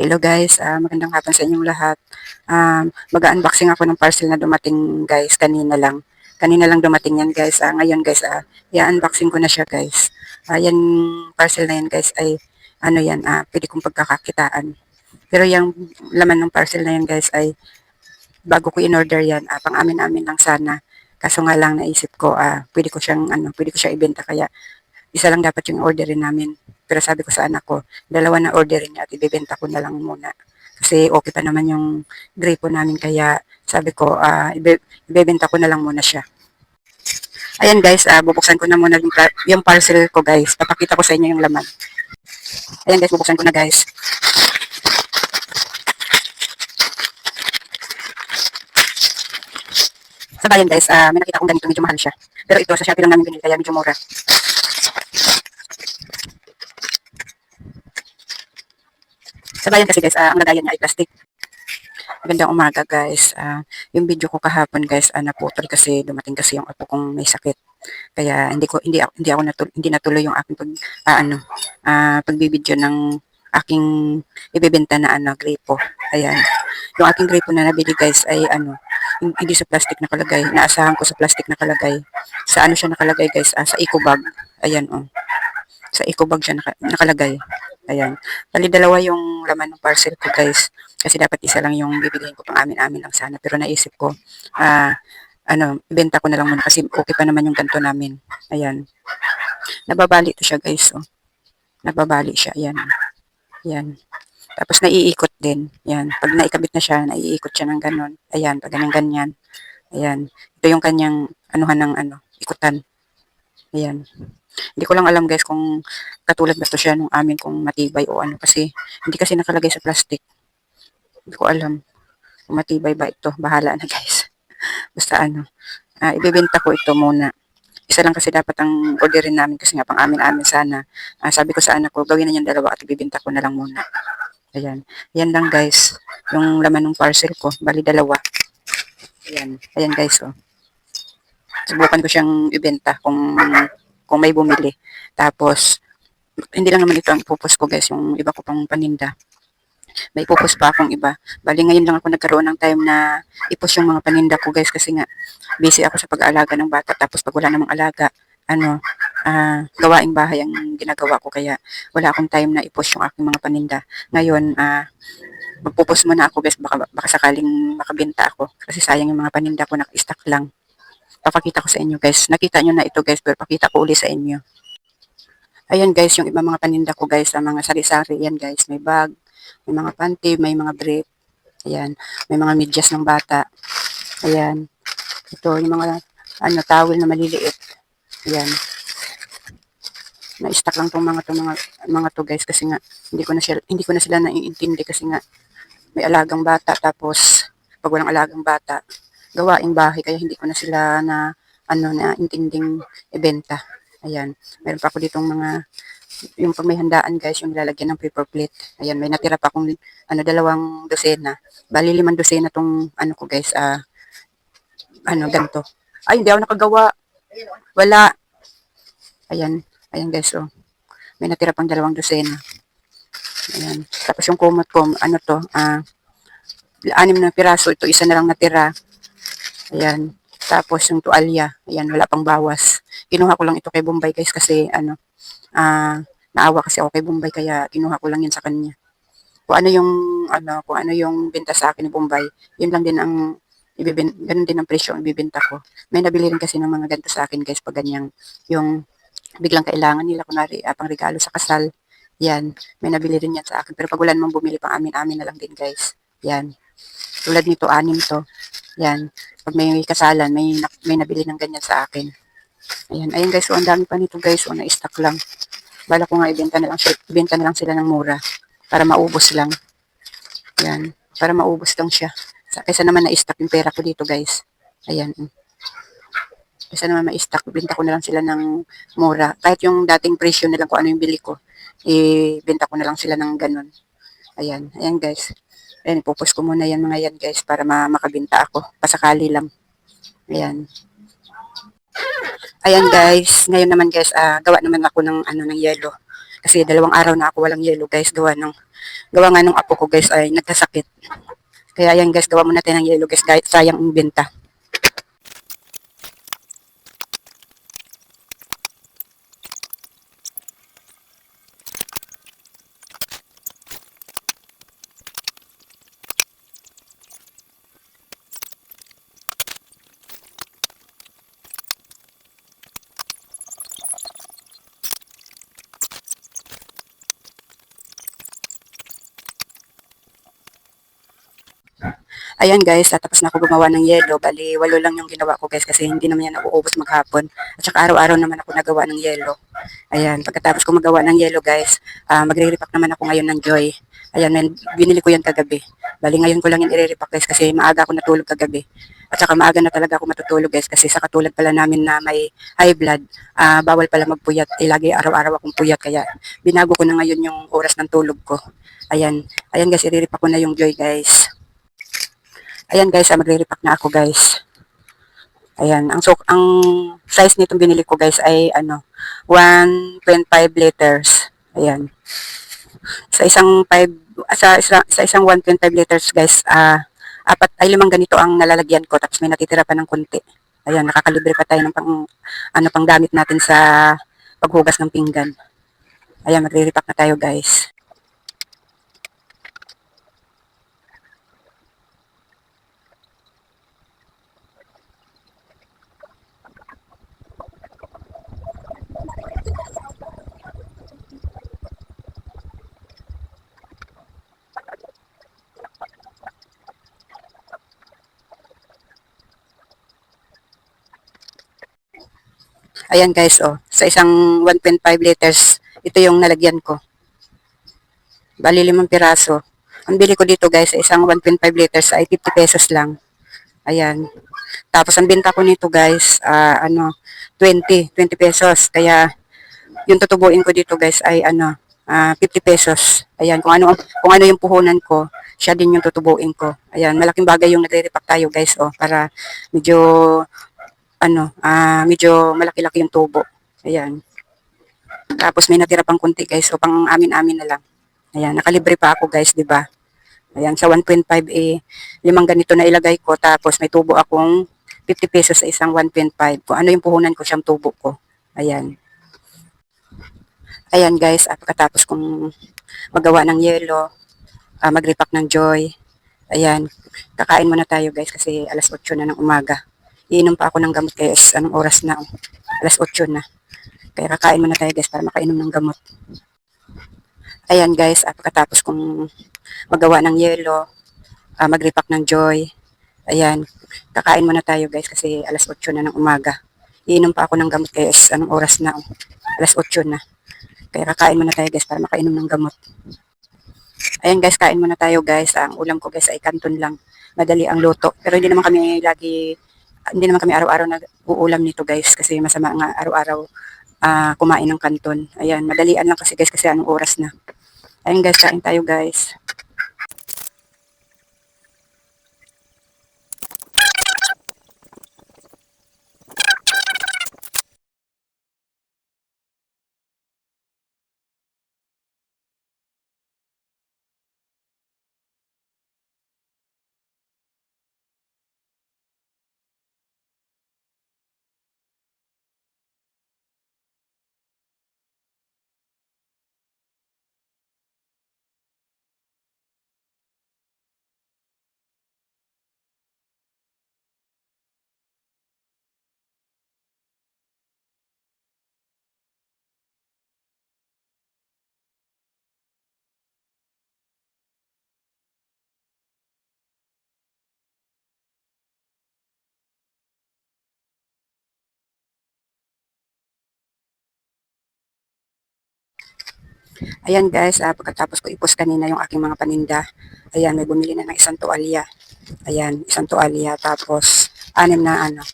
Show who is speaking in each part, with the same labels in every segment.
Speaker 1: Hello guys, ah, magandang hapon sa inyong lahat. Um, mag-unboxing ako ng parcel na dumating guys kanina lang. Kanina lang dumating yan guys. Ah, ngayon guys, ah, i-unboxing ko na siya guys. Ah, yan parcel na yan guys ay ano yan, ah, pwede kong pagkakakitaan. Pero yung laman ng parcel na yan guys ay bago ko in-order yan, ah, pang amin-amin lang sana. Kaso nga lang naisip ko, ah, pwede ko siyang ano, pwede ko siya ibenta kaya isa lang dapat yung orderin namin. Pero sabi ko sa anak ko, dalawa na orderin niya at ibebenta ko na lang muna. Kasi okay pa naman yung gripo namin kaya sabi ko, ibe- ibebenta ko na lang muna siya. Ayan guys, ah, bubuksan ko na muna yung, yung parcel ko guys. Papakita ko sa inyo yung laman. Ayan guys, bubuksan ko na guys. Sa bayan guys, ah, may nakita akong ganito, medyo mahal siya. Pero ito, sa Shopee lang namin binili, kaya medyo mura. Sa kasi guys, ah, ang lagayan niya ay plastic. Magandang umaga guys. Ah, yung video ko kahapon guys, ah, naputol kasi dumating kasi yung apo kong may sakit. Kaya hindi ko hindi hindi ako natuloy, hindi natuloy yung aking pag ah, ano, ah, pagbibideo ng aking ibebenta na ano, gripo. Ayan. Yung aking gripo na nabili guys ay ano, hin- hindi sa plastic nakalagay. Naasahan ko sa plastic nakalagay. Sa ano siya nakalagay guys? Ah, sa eco bag. Ayan oh. Sa eco bag siya naka- nakalagay. Ayan. Bali dalawa yung laman ng parcel ko guys. Kasi dapat isa lang yung bibilihin ko pang amin-amin lang sana. Pero naisip ko, ah, ano, ibenta ko na lang muna kasi okay pa naman yung ganto namin. Ayan. Nababali to siya guys. Oh. Nababali siya. Ayan. Ayan. Tapos naiikot din. Ayan. Pag naikabit na siya, naiikot siya ng ganon. Ayan. Pag ganyan-ganyan. Ayan. Ito yung kanyang anuhan ng ano, ikutan. Ayan. Hindi ko lang alam guys kung katulad ba to siya nung amin kung matibay o ano kasi hindi kasi nakalagay sa plastic. Hindi ko alam kung matibay ba ito. Bahala na guys. Basta ano, ah, ibebenta ko ito muna. Isa lang kasi dapat ang orderin namin kasi nga pang amin-amin sana. Ah, sabi ko sa anak ko, gawin na yung dalawa at ibebenta ko na lang muna. Ayan. Yan lang guys. Yung laman ng parcel ko. Bali dalawa. Ayan. Ayan guys. Oh. Subukan ko siyang ibenta kung kung may bumili. Tapos, hindi lang naman ito ang ipupos ko guys, yung iba ko pang paninda. May ipupos pa akong iba. Bali ngayon lang ako nagkaroon ng time na ipos yung mga paninda ko guys kasi nga busy ako sa pag-aalaga ng bata. Tapos pag wala namang alaga, ano, ah, gawaing bahay ang ginagawa ko kaya wala akong time na ipos yung aking mga paninda. Ngayon, ah, magpupos muna ako guys, baka, baka sakaling makabenta ako. Kasi sayang yung mga paninda ko, naka-stack lang papakita ko sa inyo guys. Nakita nyo na ito guys, pero pakita ko uli sa inyo. Ayan guys, yung ibang mga paninda ko guys, ang mga sari-sari. Ayan guys, may bag, may mga panty, may mga brief. Ayan, may mga medyas ng bata. Ayan. Ito, yung mga ano, towel na maliliit. Ayan. Na-stack lang tong mga to mga mga to guys kasi nga hindi ko na sila hindi ko na sila naiintindi kasi nga may alagang bata tapos pag walang alagang bata gawaing bahay kaya hindi ko na sila na ano na intinding ibenta. Ayan. Meron pa ako ditong mga yung pag may handaan guys, yung nilalagyan ng paper plate. Ayan, may natira pa akong ano dalawang dosena. Bali limang dosena tong ano ko guys, ah ano ganto. Ay, hindi ako nakagawa. Wala. Ayan. Ayan guys, oh. May natira pang dalawang dosena. Ayan. Tapos yung kumot ko, ano to, ah, anim na piraso. Ito, isa na lang natira. Ayan. Tapos yung tuwalya, ayan, wala pang bawas. Kinuha ko lang ito kay Bombay guys kasi ano, ah, naawa kasi ako kay Bombay kaya kinuha ko lang yun sa kanya. Kung ano yung, ano, kung ano yung benta sa akin ni Bombay, yun lang din ang, ibibin, ganun din ang presyo ang ibibenta ko. May nabili rin kasi ng mga ganito sa akin guys pag ganyang, yung biglang kailangan nila, kunwari, ah, pang regalo sa kasal, yan, may nabili rin yan sa akin. Pero pag wala namang bumili pang amin-amin na lang din guys. Yan. Tulad nito, anim to. Yan. Pag may kasalan, may, may nabili ng ganyan sa akin. Ayan. Ayan guys, so ang dami pa nito guys. So, na-stock lang. Bala ko nga ibenta na lang, ibenta na lang sila ng mura. Para maubos lang. Yan. Para maubos lang siya. Sa- Kaysa naman na-stock yung pera ko dito guys. Ayan. Kaysa naman ma-stock, benta ko na lang sila ng mura. Kahit yung dating presyo na lang kung ano yung bili ko, ibenta ko na lang sila ng ganun. Ayan. Ayan guys. Ayan, ipupus ko muna yan mga yan guys para ma makabinta ako. Pasakali lang. Ayan. Ayan guys. Ngayon naman guys, ah, gawa naman ako ng ano ng yelo. Kasi dalawang araw na ako walang yelo guys. Gawa ng gawa nga nung apo ko guys ay nagkasakit. Kaya yan guys, gawa muna tayo ng yelo guys, kahit sayang ang benta. Ayan guys, tapos na ako gumawa ng yelo. Bali, walo lang yung ginawa ko guys kasi hindi naman yan nauubos maghapon. At saka araw-araw naman ako nagawa ng yelo. Ayan, pagkatapos ko magawa ng yelo guys, ah, magre-repack naman ako ngayon ng Joy. Ayan, men, binili ko yan kagabi. Bali, ngayon ko lang yan i-repack guys kasi maaga ako natulog kagabi. At saka maaga na talaga ako matutulog guys kasi sa katulad pala namin na may high blood, ah, bawal pala magpuyat. Eh, lagi araw-araw akong puyat kaya binago ko na ngayon yung oras ng tulog ko. Ayan, ayan guys, i-repack ko na yung Joy guys. Ayan guys, ah, magre-repack na ako guys. Ayan, ang so ang size nitong binili ko guys ay ano, 1.5 liters. Ayan. Sa isang 5 sa, sa, sa isang 1.5 liters guys, ah apat ay limang ganito ang nalalagyan ko tapos may natitira pa ng konti. Ayan, nakakalibre pa tayo ng pang ano pang gamit natin sa paghugas ng pinggan. Ayan, magre-repack na tayo guys. Ayan guys, oh. Sa isang 1.5 liters, ito yung nalagyan ko. Bali limang piraso. Ang bili ko dito guys, sa isang 1.5 liters ay 50 pesos lang. Ayan. Tapos ang benta ko nito guys, ah, ano, 20, 20 pesos. Kaya yung tutubuin ko dito guys ay ano, ah, 50 pesos. Ayan, kung ano kung ano yung puhunan ko, siya din yung tutubuin ko. Ayan, malaking bagay yung nagre-repack tayo guys, oh, para medyo ano, ah, medyo malaki-laki yung tubo. Ayan. Tapos may natira pang kunti guys, so pang amin-amin na lang. Ayan, nakalibre pa ako guys, di ba? Ayan, sa 1.5 eh, limang ganito na ilagay ko, tapos may tubo akong 50 pesos sa isang 1.5. Kung ano yung puhunan ko, siyang tubo ko. Ayan. Ayan guys, at pagkatapos kong magawa ng yelo, ah, mag-repack ng joy. Ayan, kakain muna tayo guys kasi alas 8 na ng umaga. Iinom pa ako ng gamot guys. Anong oras na? Alas 8 na. Kaya kakain muna tayo guys para makainom ng gamot. Ayan guys, at pagkatapos kong magawa ng yelo, ah, mag-repack ng joy. Ayan, kakain muna tayo guys kasi alas 8 na ng umaga. Iinom pa ako ng gamot guys. Anong oras na? Alas 8 na. Kaya kakain muna tayo guys para makainom ng gamot. Ayan guys, kain muna tayo guys. Ang ulam ko guys ay kanton lang. Madali ang luto. Pero hindi naman kami lagi hindi naman kami araw-araw nag-uulam nito guys kasi masama nga araw-araw ah, kumain ng kanton. Ayan, madalian lang kasi guys kasi anong oras na. Ayan guys, kain tayo guys. Ayan guys, ah, pagkatapos ko ipos kanina yung aking mga paninda. Ayan, may bumili na ng isang tuwalya. Ayan, isang tuwalya. Tapos, anim na ano,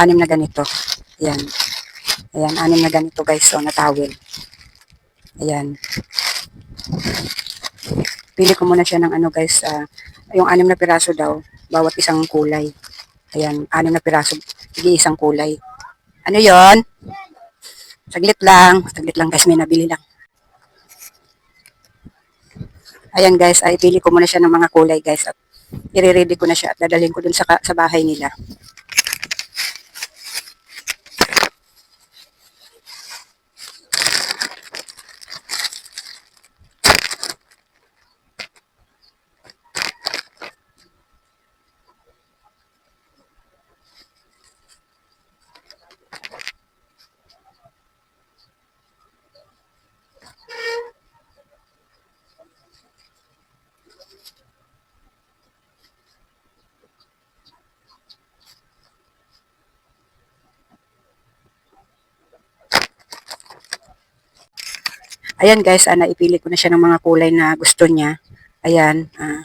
Speaker 1: anim na ganito. Ayan. Ayan, anim na ganito guys, so na. Ayan. Pili ko muna siya ng ano guys, ah, yung anim na piraso daw, bawat isang kulay. Ayan, anim na piraso, sige isang kulay. Ano yon? Saglit lang, saglit lang guys, may nabili lang. Ayan guys, ay pili ko muna siya ng mga kulay guys. At i-ready ko na siya at dadalhin ko dun sa, sa bahay nila. Ayan guys, ah, naipili ko na siya ng mga kulay na gusto niya. Ayan, ah,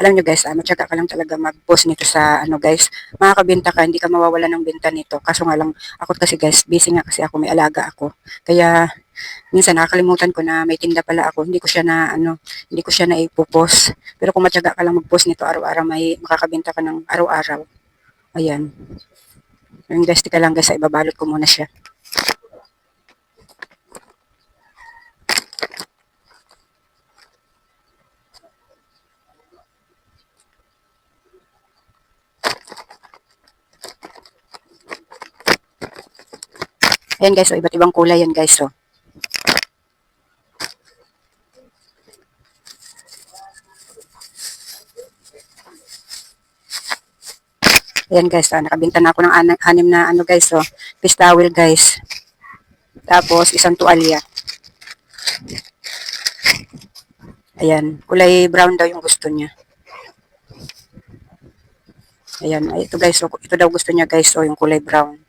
Speaker 1: alam nyo guys, ah, matyaga ka lang talaga mag-post nito sa ano guys. Makakabenta ka, hindi ka mawawala ng benta nito. Kaso nga lang, ako kasi guys, busy nga kasi ako, may alaga ako. Kaya, minsan nakakalimutan ko na may tinda pala ako. Hindi ko siya na, ano, hindi ko siya na ipopost. Pero kung matyaga ka lang mag-post nito araw-araw, may makakabenta ka ng araw-araw. Ayan. Yung guys, tika lang guys, ibabalot ko muna siya. Ayan guys, so iba't ibang kulay yan guys, so. Ayan guys, ah, nakabenta na ako ng ana- anim na ano guys, so. Fish towel guys. Tapos, isang tuwalya. Ayan, kulay brown daw yung gusto niya. Ayan, ay, ito guys, so, ito daw gusto niya guys, so yung kulay brown.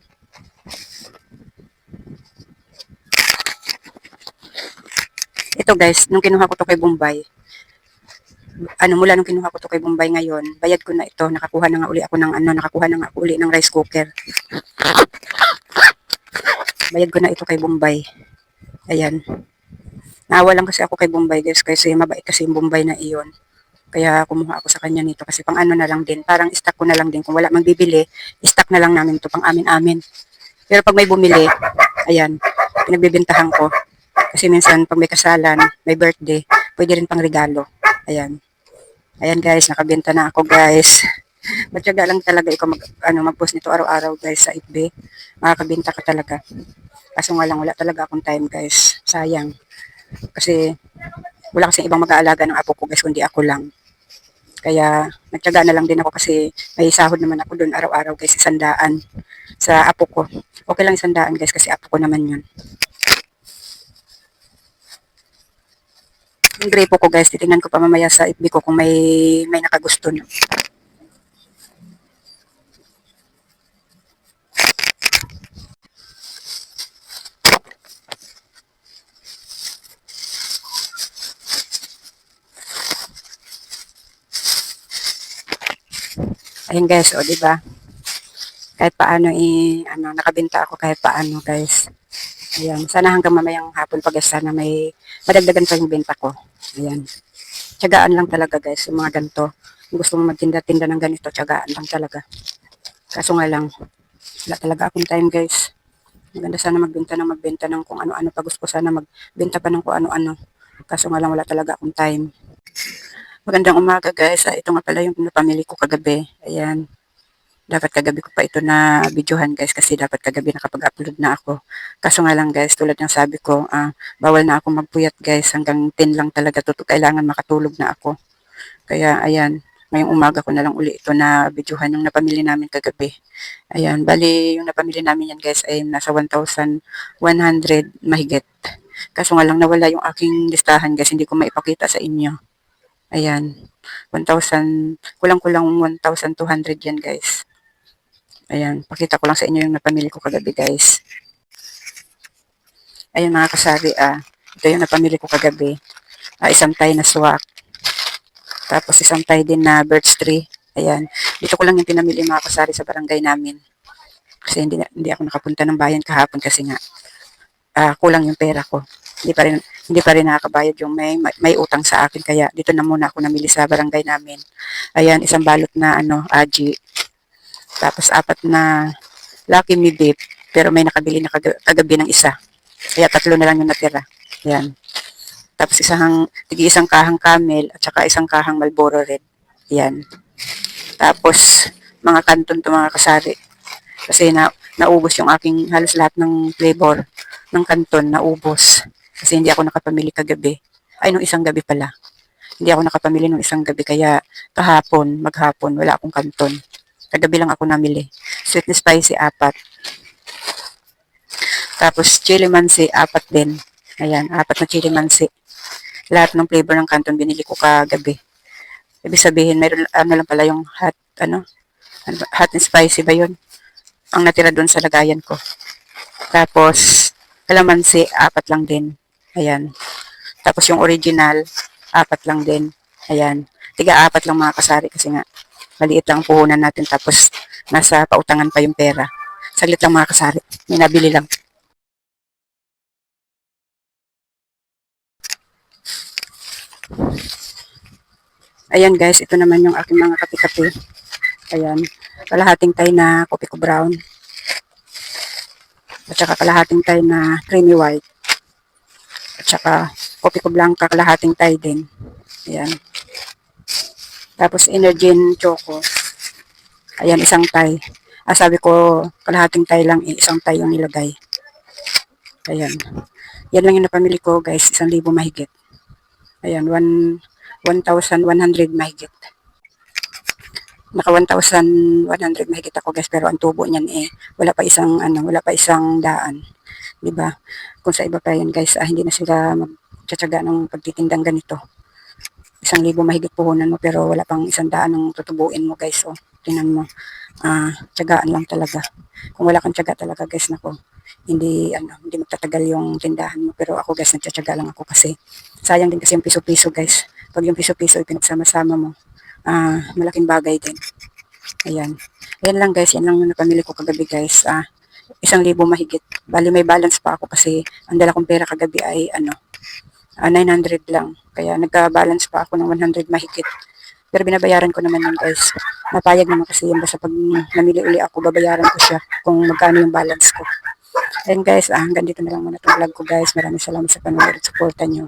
Speaker 1: Ito guys, nung kinuha ko to kay Bombay, ano mula nung kinuha ko to kay Bombay ngayon, bayad ko na ito, nakakuha na nga uli ako ng ano, nakakuha na nga uli ng rice cooker. Bayad ko na ito kay Bombay. Ayan. Naawa lang kasi ako kay Bombay guys kasi mabait kasi yung Bombay na iyon. Kaya kumuha ako sa kanya nito kasi pang ano na lang din, parang stock ko na lang din. Kung wala mang bibili, stock na lang namin ito pang amin-amin. Pero pag may bumili, ayan, pinagbibintahan ko. Kasi minsan pag may kasalan, may birthday, pwede rin pang regalo. Ayan. Ayan guys, nakabenta na ako guys. Matyaga lang talaga ikaw mag, ano, mag-post nito araw-araw guys sa FB. Makakabenta ka talaga. Kaso nga lang, wala talaga akong time guys. Sayang. Kasi wala kasing ibang mag-aalaga ng apo ko guys, kundi ako lang. Kaya nagtyaga na lang din ako kasi may sahod naman ako doon araw-araw guys, isandaan sa apo ko. Okay lang isandaan guys kasi apo ko naman yun. Yung gripo ko guys, titingnan ko pa mamaya sa FB ko kung may may nakagusto na. Ayun guys, o di ba? Kahit paano i ano nakabenta ako kahit paano guys. Ayan, sana hanggang mamayang hapon pag sana may madagdagan pa yung benta ko. Ayan. Tiyagaan lang talaga guys, yung mga ganito. Kung gusto mo magtinda-tinda ng ganito, tiyagaan lang talaga. Kaso nga lang, wala talaga akong time guys. Maganda sana magbenta ng magbenta ng kung ano-ano. Pag gusto ko sana magbenta pa ng kung ano-ano. Kaso nga lang wala talaga akong time. Magandang umaga guys. Ah, ito nga pala yung napamili ko kagabi. Ayan. Dapat kagabi ko pa ito na videohan guys kasi dapat kagabi nakapag-upload na ako. Kaso nga lang guys, tulad ng sabi ko, ah, bawal na ako magpuyat guys. Hanggang 10 lang talaga to. Kailangan makatulog na ako. Kaya ayan, ngayong umaga ko na lang uli ito na videohan yung napamili namin kagabi. Ayan, bali yung napamili namin yan guys ay nasa 1,100 mahigit. Kaso nga lang nawala yung aking listahan guys, hindi ko maipakita sa inyo. Ayan, 1,000, kulang-kulang 1,200 yan guys. Ayan, pakita ko lang sa inyo yung napamili ko kagabi guys. Ayan mga kasari, ah, ito yung napamili ko kagabi. Ah, isang Thai na swak. Tapos isang Thai din na birch tree. Ayan, dito ko lang yung pinamili mga kasari sa barangay namin. Kasi hindi, hindi ako nakapunta ng bayan kahapon kasi nga ah, kulang yung pera ko. Hindi pa rin hindi pa rin nakakabayad yung may, may may utang sa akin kaya dito na muna ako namili sa barangay namin. Ayan, isang balot na ano, aji. Tapos apat na Lucky Me Dip, pero may nakabili na kaga- kagabi ng isa. Kaya tatlo na lang yung natira. Ayan. Tapos isang, tigi isang kahang camel at saka isang kahang Marlboro Red. Yan. Tapos, mga kanton to mga kasari. Kasi na, naubos yung aking halos lahat ng flavor ng kanton, naubos. Kasi hindi ako nakapamili kagabi. Ay, nung isang gabi pala. Hindi ako nakapamili nung isang gabi. Kaya kahapon, maghapon, wala akong kanton. Kagabi lang ako namili. Sweet and spicy, apat. Tapos, chili mansi, apat din. Ayan, apat na chili mansi. Lahat ng flavor ng kanton binili ko kagabi. Ibig sabihin, meron, ano lang pala yung hot, ano, hot and spicy ba yun? Ang natira doon sa lagayan ko. Tapos, kalamansi, apat lang din. Ayan. Tapos yung original, apat lang din. Ayan. Tiga apat lang mga kasari kasi nga, maliit lang ang puhunan natin. Tapos, nasa pautangan pa yung pera. Saglit lang mga kasari. May nabili lang. Ayan guys, ito naman yung aking mga kape-kape. Ayan. Kalahating tayo na kopi ko brown. At saka kalahating tayo na creamy white. At saka kopi ko blanca, kalahating tayo din. Ayan. Tapos Energin Choco. Ayan, isang tay. Ah, sabi ko, kalahating tay lang, eh, isang tay yung nilagay. Ayan. Yan lang yung napamili ko, guys. Isang libo mahigit. Ayan, one, 1,100 mahigit. Naka 1,100 mahigit ako, guys. Pero ang tubo niyan, eh, wala pa isang, ano, wala pa isang daan. ba? Kung sa iba pa yan, guys, ah, hindi na sila magtsatsaga ng pagtitindang ganito isang libo mahigit puhunan mo pero wala pang isang daan ng tutubuin mo guys. So tingnan mo. Ah tiyagaan lang talaga. Kung wala kang tiyaga talaga guys nako hindi ano hindi magtatagal yung tindahan mo. Pero ako guys nagtsatsaga lang ako kasi sayang din kasi yung piso-piso guys. Pag yung piso-piso ipinagsama-sama mo ah malaking bagay din. Ayan. Ayan lang guys. Yan lang yung napamili ko kagabi guys. Ah isang libo mahigit. Bali may balance pa ako kasi ang dala kong pera kagabi ay ano ah, 900 lang. Kaya nagka-balance pa ako ng 100 mahigit. Pero binabayaran ko naman yun guys. Napayag naman kasi yun basta pag namili uli ako, babayaran ko siya kung magkano yung balance ko. Ayun guys, ah, hanggang dito na lang muna itong vlog ko guys. Maraming salamat sa panonood at supportan nyo.